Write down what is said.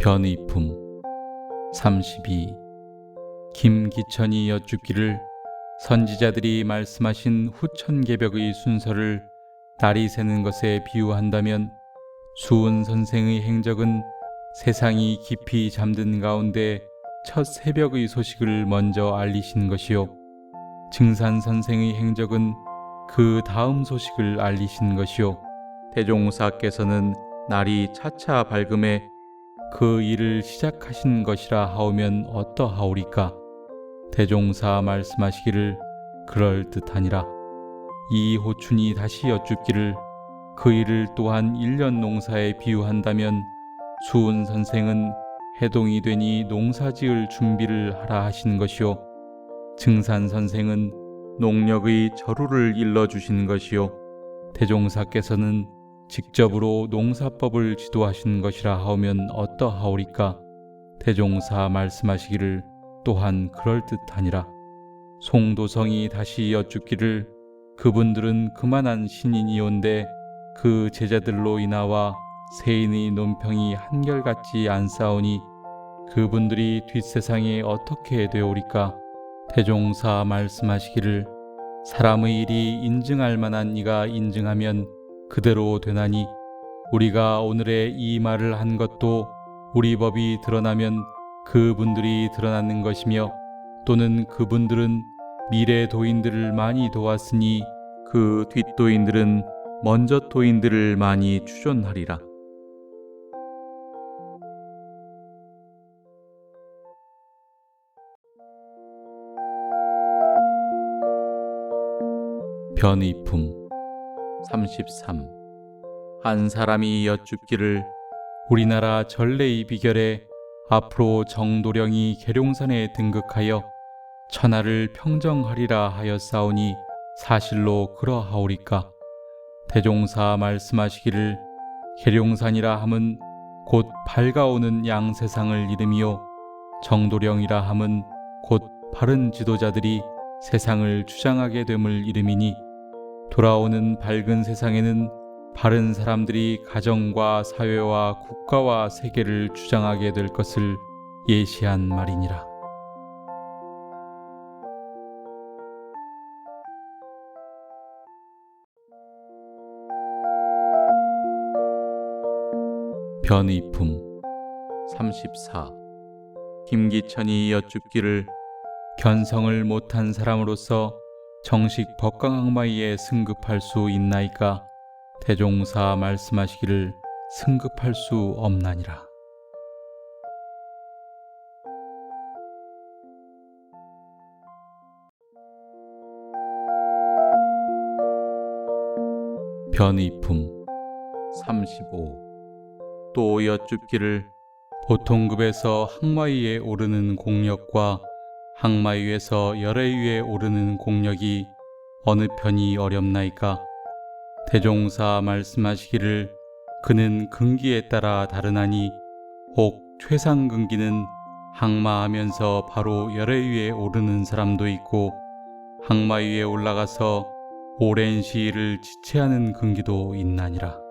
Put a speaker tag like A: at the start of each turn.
A: 변의품. 32 김기천이 여쭙기를 선지자들이 말씀하신 후천개벽의 순서를 날이 새는 것에 비유한다면 수은 선생의 행적은 세상이 깊이 잠든 가운데 첫 새벽의 소식을 먼저 알리신 것이요. 증산 선생의 행적은 그 다음 소식을 알리신 것이요. 대종사께서는 날이 차차 밝음에 그 일을 시작하신 것이라 하오면 어떠하오리까? 대종사 말씀하시기를 그럴 듯하니라. 이 호춘이 다시 여쭙기를 그 일을 또한 일년 농사에 비유한다면 수은 선생은 해동이 되니 농사 지을 준비를 하라 하신 것이요. 증산 선생은 농력의 저루를 일러 주신 것이요. 대종사께서는 직접으로 농사법을 지도하신 것이라 하오면 어떠하오리까? 대종사 말씀하시기를 또한 그럴듯하니라. 송도성이 다시 여쭙기를 그분들은 그만한 신인이온데 그 제자들로 인하와 세인의 논평이 한결같지 않사오니 그분들이 뒷세상에 어떻게 되오리까? 대종사 말씀하시기를 사람의 일이 인증할 만한 이가 인증하면 그대로 되나니 우리가 오늘의 이 말을 한 것도 우리 법이 드러나면 그분들이 드러나는 것이며 또는 그분들은 미래 도인들을 많이 도왔으니 그 뒷도인들은 먼저 도인들을 많이 추존하리라. 변의품 33. 한 사람이 여쭙기를 우리나라 전래의 비결에 앞으로 정도령이 계룡산에 등극하여 천하를 평정하리라 하였사오니 사실로 그러하오리까? 대종사 말씀하시기를 계룡산이라 함은 곧 밝아오는 양세상을 이름이요 정도령이라 함은 곧 바른 지도자들이 세상을 주장하게 됨을 이름이니 돌아오는 밝은 세상에는 바른 사람들이 가정과 사회와 국가와 세계를 주장하게 될 것을 예시한 말이니라. 변의품 34 김기천이 여쭙기를 견성을 못한 사람으로서 정식 법강학마이에 승급할 수 있나이까? 대종사 말씀하시기를 승급할 수 없나니라. 변의품 35. 또 여쭙기를 보통급에서 항마위에 오르는 공력과 항마 위에서 열애위에 오르는 공력이 어느 편이 어렵나이까? 대종사 말씀하시기를 그는 근기에 따라 다르나니 혹 최상 근기는 항마하면서 바로 열애 위에 오르는 사람도 있고 항마 위에 올라가서 오랜 시일을 지체하는 근기도 있나니라.